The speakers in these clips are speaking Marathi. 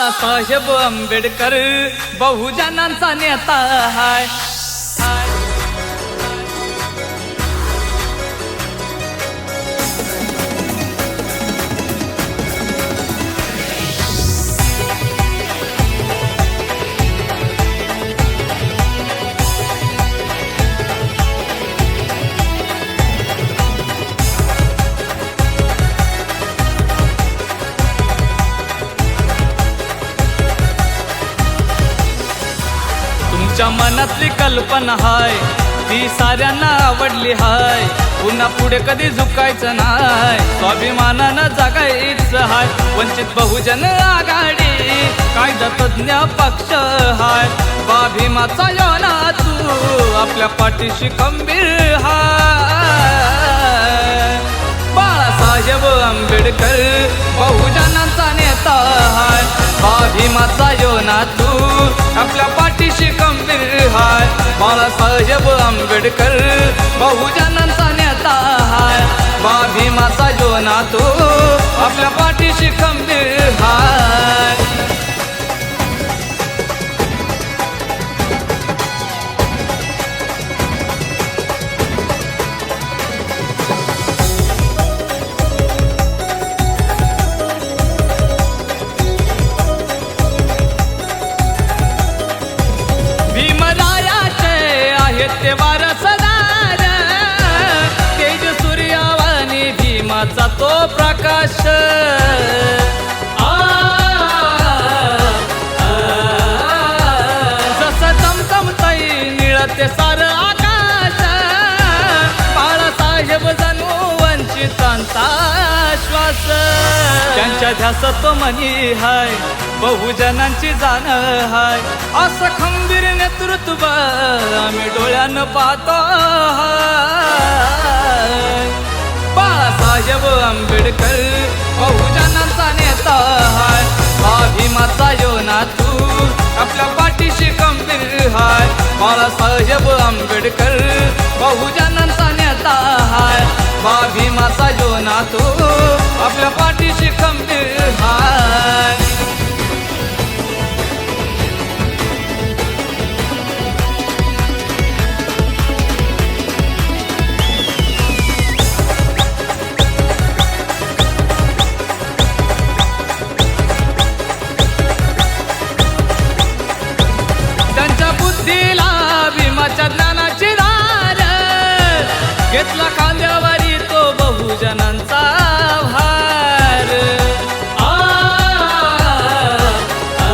बाळासाहेब आंबेडकर बहुजनांचा नेता हाय. तुमच्या मनातली कल्पना हाय ती साऱ्यांना आवडली हाय. पुन्हा पुढे कधी झुकायचं नाय स्वाभिमानानं जगायचं हाय. वंचित बहुजन आघाडी कायदा तज्ञ पक्ष हाय. स्वाभिमाचा योना तू आपल्या पाठीशी खंबीर हाय. बाळासाहेब आंबेडकर बहुजनांचा नेता हाय. भीमाचा योना तू आपल्या पाठीशी गंभीर बाळासाहेब आंबेडकर बहुजनांचा नेता हाय. भीमाचा जो नातो आपल्या पाठीशी खंबीर हाय. येते ते वारसदार तेज सूर्यावानी भीमाचा तो प्रकाश. आ, आ, निळते सार आकाश बाळासाहेब जणू वंचितांचा श्वास. त्यांच्या ध्यासात मनी हाय बहुजनांची जाण हाय. असं खंबीर नेतृत्व आम्ही डोळ्यानं पाहतो बाळासाहेब आंबेडकर बहुजनांचा नेता हाय. अभिमाचा योना तू आपल्या पाठीशी खंबीर हाय. बाळासाहेब आंबेडकर बहुजनांचा भीमाच्या ज्ञानाची धार घेतला खांद्यावरी तो बहुजनांचा भार आ, आ,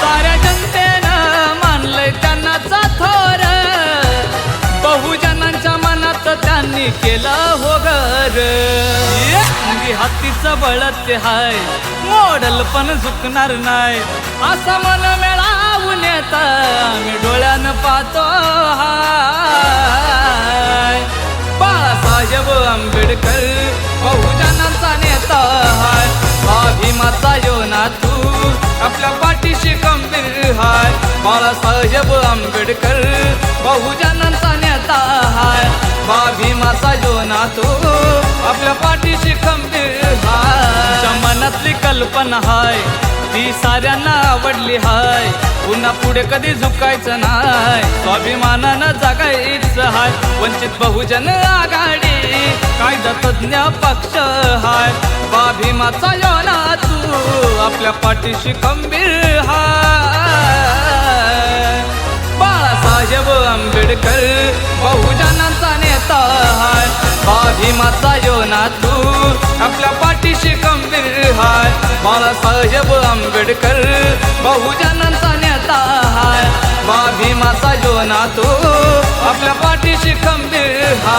साऱ्या जनतेनं मानलंय त्यांना थोर बहुजनांच्या मनात त्यांनी केला हो घर हातीचं बळत ते हाय मॉडल पण झुकणार नाही असं मन मिळावून येत आम्ही डोळ्यानं पाहतो हाय. बाळासाहेब आंबेडकर बहुजनाचा नेता हाय. हा भीमाचा योना तू आपल्या पाठीशी गंभीर हाय. बाळासाहेब आंबेडकर बहुजनांचा नेता हाय. बा भीमाचा योना तू आपल्या पाठीशी गंभीर हाय. मनातली कल्पना हाय. ती साऱ्यांना आवडली हाय. पुन्हा पुढे कधी झुकायचं नाही. स्वाभिमानानं जगायचं हाय. वंचित बहुजन आघाडी. कायदा तज्ञ पक्ष हाय. स्वाभिमाचा योना तू आपल्या पाठीशी खंबीर हाय. बाळासाहेब आंबेडकर बहुजनांचा नेता हाय. स्वाभिमाचा योना तू आपल्या पाठीशी खंबीर हाय. बाळासाहेब आंबेडकर बहुजनांचा तू आपल्या पाठीशी खंबीर हा